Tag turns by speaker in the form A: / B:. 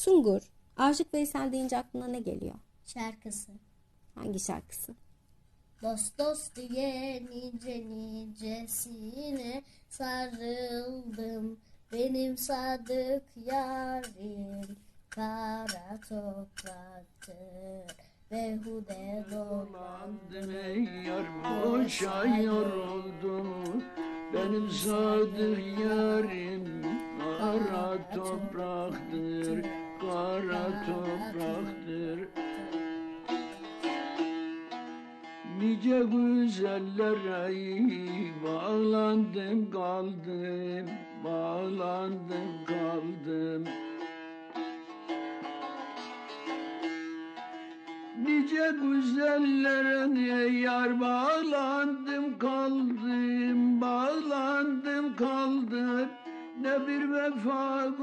A: Sungur, Aşık Veysel deyince aklına ne geliyor?
B: Şarkısı.
A: Hangi şarkısı?
B: Dost dost diye nice nicesine sarıldım. Benim sadık yarim kara topraktır. Behude dolandım.
C: Ey yar boşa yoruldum Benim sadık yarim Kara topraktır topraktır Nice güzellere bağlandım kaldım Bağlandım kaldım. Nice güzellere yar bağlandım kaldım Bağlandım kaldım. Ne bir vefa